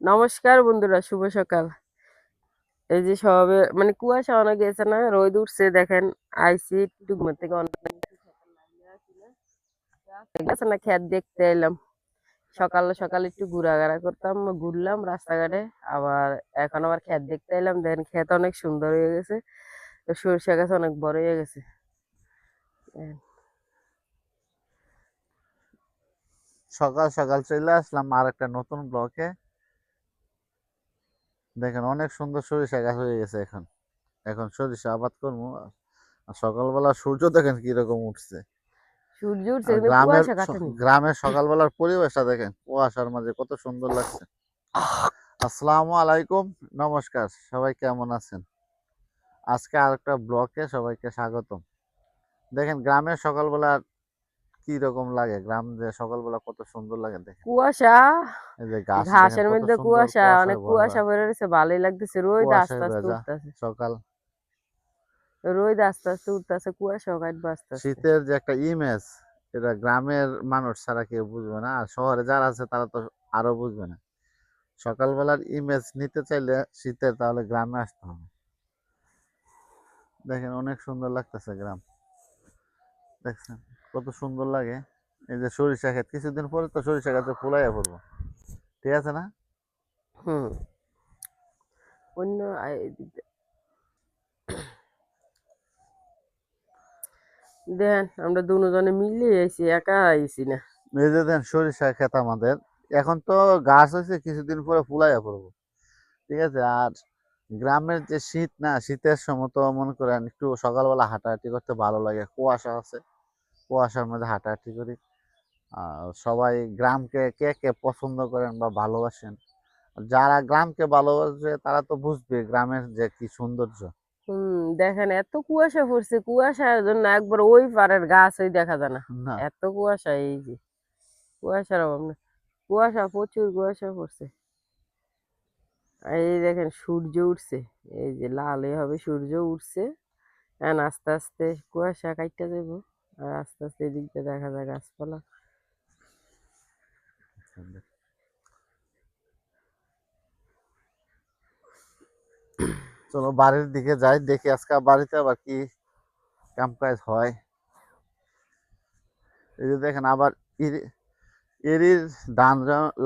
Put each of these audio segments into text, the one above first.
নমস্কার বন্ধুরা, শুভ সকাল। এই যে সবে মানে কুয়াশা অনেক গেছে না? রোদ উঠছে, দেখেন, আইসি ঘুমের থেকে অনেক না? খেত দেখতে এলাম। সকাল সকাল একটু ঘোরাঘাড়া করতাম, ঘুরলাম রাস্তাঘাটে, আবার এখন আবার খেত দেখতে এলাম। দেখেন খেত অনেক সুন্দর হয়ে গেছে, তো সরিষা গাছ অনেক বড় হয়ে গেছে। সকাল সকাল চলে আসলাম আর একটা নতুন ব্লকে। দেখেন অনেক সুন্দর সরিষা গাছ হয়ে গেছে এখন। এখন সরিষা আবাদ করব। আর সকালবেলা সূর্য দেখেন কীরকম উঠছে। সূর্য উঠছে গ্রামের সকালবেলার পরিবেশটা দেখেন কুয়াশার মাঝে কত সুন্দর লাগছে। আসসালামু আলাইকুম নমস্কার সবাই কেমন আছেন? আজকে আর একটা ব্লকে সবাইকে স্বাগতম। দেখেন গ্রামের সকালবেলা কি রকম লাগে? গ্রাম যে সকালবেলা কত সুন্দর লাগে দেখেন কুয়াশা এই যে ঘাসের মধ্যে কুয়াশা অনেক কুয়াশা বের হয়েছে ভালোই লাগতেছে রোদ আস্তে আস্তে উঠতেছে। সকাল। রোদ আস্তে আস্তে উঠতেছে কুয়াশা কাটবে আস্তে শীতের যে একটা ইমেজ এটা গ্রামের মানুষ ছাড়া কেউ বুঝবে না আর শহরে যারা আছে তারা তো আরও বুঝবে না। সকালবেলার ইমেজ নিতে চাইলে শীতের তাহলে গ্রামে আসতে হবে। দেখেন অনেক সুন্দর লাগতেছে গ্রাম। দেখছেন কত সুন্দর লাগে। এই যে সরিষা ক্ষেত কিছুদিন পরে তো সরিষা গাছে ফুলাইয়া পড়ব। ঠিক আছে না? হুম। অন্য দেখেন আমরা দুজনে মিলে আইছি একা আইছি না। এই যে দেন সরিষা ক্ষেত আমাদের। এখন তো গাছ হয়েছে কিছুদিন পরে ফুলাইয়া পড়ব। ঠিক আছে আর গ্রামের যে শীত না শীতের সময় তো মনে করেন একটু সকালবেলা হাঁটাহাঁটি করতে ভালো লাগে কুয়াশা আছে। কুয়াশার মধ্যে হাঁটাহাঁটি করি। সবাই গ্রামকে কে কে পছন্দ করেন বা ভালোবাসেন যারা গ্রামকে ভালোবাসে তারা তো বুঝবে গ্রামের যে কি সৌন্দর্য। হুম দেখেন এত কুয়াশা পড়ছে কুয়াশার জন্য একবার ওই পারের গাছ ওই দেখা যায় না। এত কুয়াশা এই যে কুয়াশার অভাব না। কুয়াশা প্রচুর কুয়াশা পড়ছে। এই দেখেন সূর্য উঠছে এই যে লাল হবে সূর্য উঠছে। আস্তে আস্তে কুয়াশা কাটতে যাব আর আস্তে আস্তে এদিক দিয়ে দেখা যায় গাছপালা। চলো বাড়ির দিকে যাই দেখি আজকে বাড়িতে আবার কি কাম কাজ হয়। এই যে দেখেন আবার ইরি এরির ধান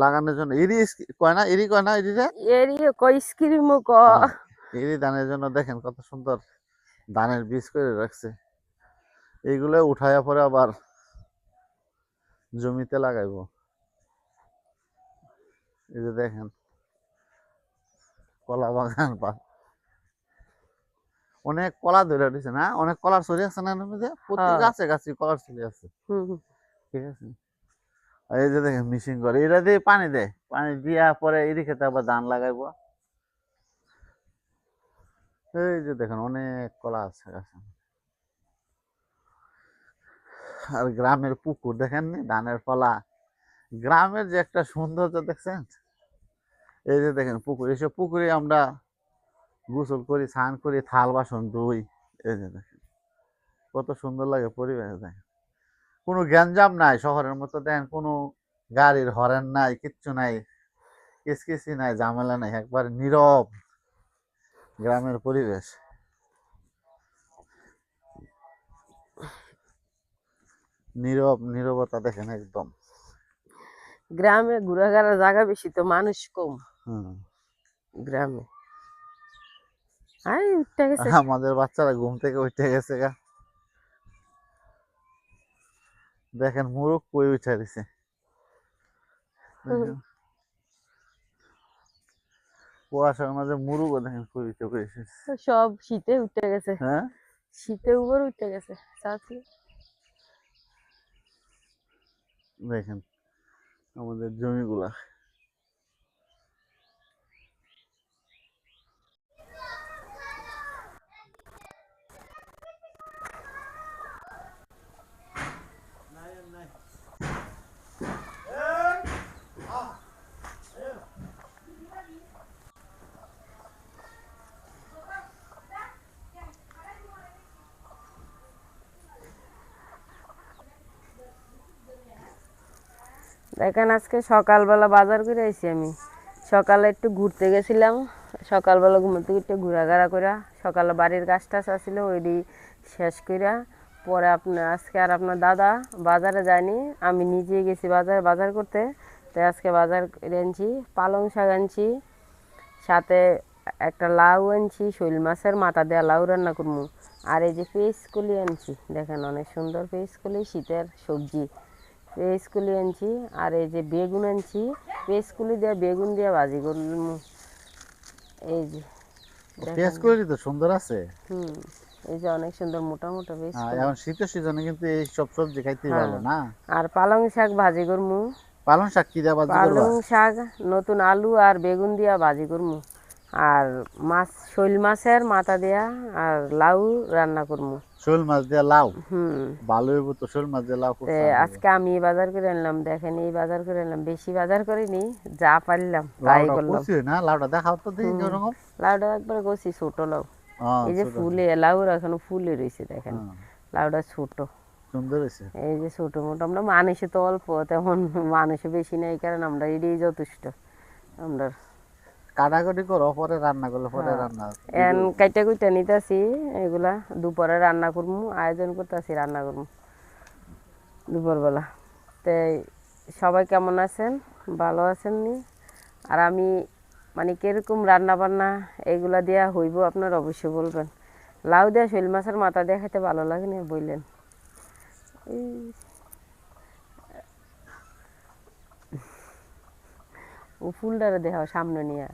লাগানোর জন্য ইস- কয় না? ইরি কয় না ইরি রে এরি কই স্ক্রিমও ক। হ্যাঁ, ইরি ধানের জন্য দেখেন কত সুন্দর ধানের বীজ করে রাখছে। এইগুলো উঠায়া পরে আবার জমিতে লাগাইবো। এই যে দেখেন কলা বাগান পা অনেক কলা ধরে উঠেছে না? অনেক কলার ছড়ি আছে না প্রতি হ্যাঁ। গাছে গাছে কলার ছড়ি আছে। ঠিক আছে? এই যে দেখেন মিশিং করে। এটা দিয়ে পানি দেয়। পানি দিয়া পরে এদিকে খেতে আবার ধান লাগাইবো। এই যে দেখেন অনেক কলা আছে গাছে। আর গ্রামের পুকুর দেখেননি ধানের ফলা। গ্রামের যে একটা সৌন্দর্য, দেখছেন? এই যে দেখেন পুকুর এসব পুকুরে আমরা গোসল করি, স্নান করি, থাল বাসন ধুই। এই যে দেখেন, কত সুন্দর লাগে পরিবেশ, দেখেন। কোনো গ্যাঞ্জাম নাই শহরের মতো, দেখেন। কোনো গাড়ির হরেন নাই, কিচ্ছু নাই কিসকিসি নাই, ঝামেলা নাই, একবার নীরব গ্রামের পরিবেশ। নীরব নীরবতা দেখেন একদম। গ্রামে ঘোরাঘাড়ার জায়গা বেশি তো মানুষ কম। গ্রামে। আই উঠতে গেছে। আমাদের বাচ্চারা ঘুম থেকে উঠে গেছে গা। দেখেন মুরুখ কই উঠে দিছে। কুয়াশার মাঝে মুরুগও দেখেন কই উঠে সব শীতে উঠে গেছে। হ্যাঁ? শীতে উপর উঠে গেছে চাচি। দেখেন আমাদের জমিগুলা। দেখেন আজকে সকালবেলা বাজার করে আইছি আমি। সকালে একটু ঘুরতে গেছিলাম। সকালবেলা ঘুম থেকে একটু ঘোরাঘাড়া করা সকালে বাড়ির গাছ টাছ আসছিল ওইটি শেষ কইরা, পরে আপনার আজকে আর আপনার দাদা বাজারে যায়নি, আমি নিজে গেছি বাজারে, বাজার করতে। তাই আজকে বাজার করে আনছি, পালং শাক আনছি, সাথে একটা লাউ আনছি, শৈল মাছের মাথা দেওয়া লাউ রান্না করব আর এই যে পেঁয়াজকলি আনছি, দেখেন অনেক সুন্দর পেঁয়াজকলি শীতের সবজি। পেঁয়াজকলি আনছি আর এই যে বেগুন আনছি পেঁয়াজকলি দিয়ে বেগুন দিয়ে ভাজি করলাম। এই যে দেখেন। পেঁয়াজ তো সুন্দর আছে। হুম এই যে অনেক সুন্দর মোটা মোটা পেঁয়াজ হ্যাঁ, এখন শীতের সিজনে কিন্তু এই সব সবজি খাইতে হ্যাঁ। ভালো না? আর পালং শাক ভাজি করমু। পালং শাক কি দেওয়া বাজি করবা? পালং শাক নতুন আলু আর বেগুন দিয়া ভাজি করমু। আর মাছ শৈল মাছের মাথা দিয়া আর লাউ রান্না করমু। শোল মাছ দিয়ে লাউ। হুম। ভালো হইব তো শোল মাছ দিয়ে লাউ। আজকে আমি বাজার করে আনলাম দেখেন এই বাজার করে আনলাম বেশি বাজার করিনি যা পারলাম তাই করলাম। না? লাউটা দেখাও তো দেখি কীরকম। লাউটা একবারে কষি ছোট লাউ। এই যে ফুলে লাউ এখনও ফুলে রয়েছে দেখেন। লাউটা ছোট। সুন্দর হয়েছে এই যে ছোট মোটো আমরা মানুষে তো অল্প তেমন মানুষে বেশি নেই কারণ আমরা এটাই যথেষ্ট। আমরা কাটাকাটি করো পরে রান্না করলে পরে হ্যাঁ। রান্না এন কাইটা কুইটা নিতেছি এগুলা দুপুরে রান্না করব আয়োজন করতেছি রান্না করব দুপুরবেলা। তো সবাই কেমন আছেন? ভালো আছেন নি? আর আমি মানে কীরকম রান্না বান্না এগুলা দিয়া হইব আপনার অবশ্যই বলবেন। লাউ দেওয়া শৈল মাছের মাথা দিয়ে খেতে ভালো লাগে না বললেন ও ফুলটারে দেখাও সামনে নিয়ে।